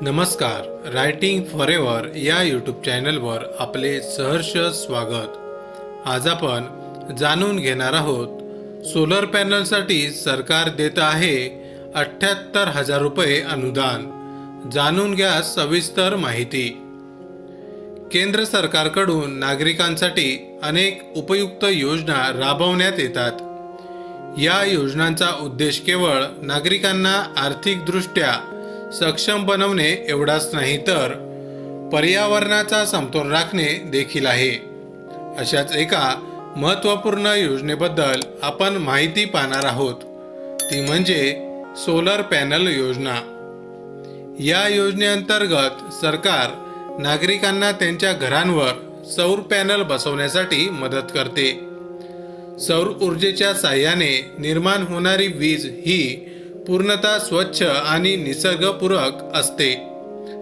नमस्कार writing forever या YouTube चॅनलवर आपले सहर्ष स्वागत. आज आपण जाणून घेणार आहोत सोलर पॅनलसाठी सरकार देत आहे अठ्ठ्याहत्तर हजार रुपये अनुदान. जाणून घ्या सविस्तर माहिती. केंद्र सरकारकडून नागरिकांसाठी अनेक उपयुक्त योजना राबवण्यात येतात. या योजनांचा उद्देश केवळ नागरिकांना आर्थिकदृष्ट्या सक्षम बनवणे एवढाच नाही तर पर्यावरणाचा समतोल राखणे देखील आहे. अशाच एका महत्त्वपूर्ण योजनेबद्दल आपण माहिती पाहणार आहोत. ती म्हणजे सोलर पॅनल योजना. या योजनेअंतर्गत सरकार नागरिकांना त्यांच्या घरांवर सौर पॅनल बसवण्यासाठी मदत करते. सौर ऊर्जेच्या साह्याने निर्माण होणारी वीज ही पूर्णतः स्वच्छ आणि निसर्गपूरक असते.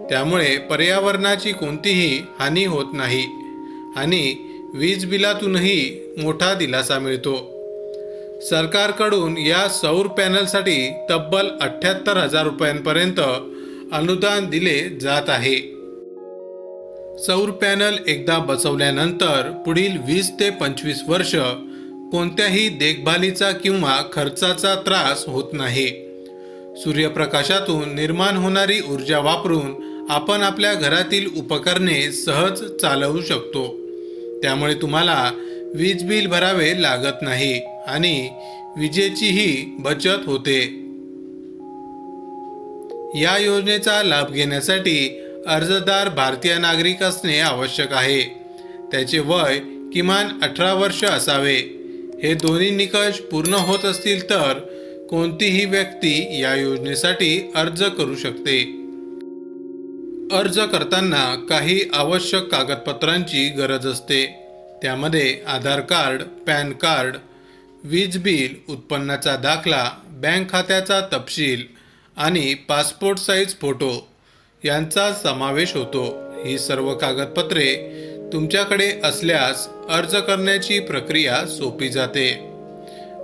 त्यामुळे पर्यावरणाची कोणतीही हानी होत नाही आणि वीज बिलातूनही मोठा दिलासा मिळतो. सरकारकडून या सौर पॅनलसाठी तब्बल अठ्ठ्याहत्तर हजार रुपयांपर्यंत अनुदान दिले जात आहे. सौर पॅनल एकदा बसवल्यानंतर पुढील वीस ते पंचवीस वर्ष कोणत्याही देखभालीचा किंवा खर्चाचा त्रास होत नाही. सूर्यप्रकाशातून निर्माण होणारी ऊर्जा वापरून आपण आपल्या घरातील उपकरणे सहज चालवू शकतो. त्यामुळे तुम्हाला वीज बिल भरावे लागत नाही आणि विजेचीही बचत होते. या योजनेचा लाभ घेण्यासाठी अर्जदार भारतीय नागरिक असणे आवश्यक आहे. त्याचे वय किमान अठरा वर्ष असावे. हे दोन्ही निकष पूर्ण होत असतील तर कोणतीही व्यक्ती या योजनेसाठी अर्ज करू शकते. अर्ज करताना काही आवश्यक कागदपत्रांची गरज असते. त्यामध्ये आधार कार्ड पॅन कार्ड वीज बिल उत्पन्नाचा दाखला बँक खात्याचा तपशील आणि पासपोर्ट साईज फोटो यांचा समावेश होतो. ही सर्व कागदपत्रे तुमच्याकडे असल्यास अर्ज करण्याची प्रक्रिया सोपी जाते.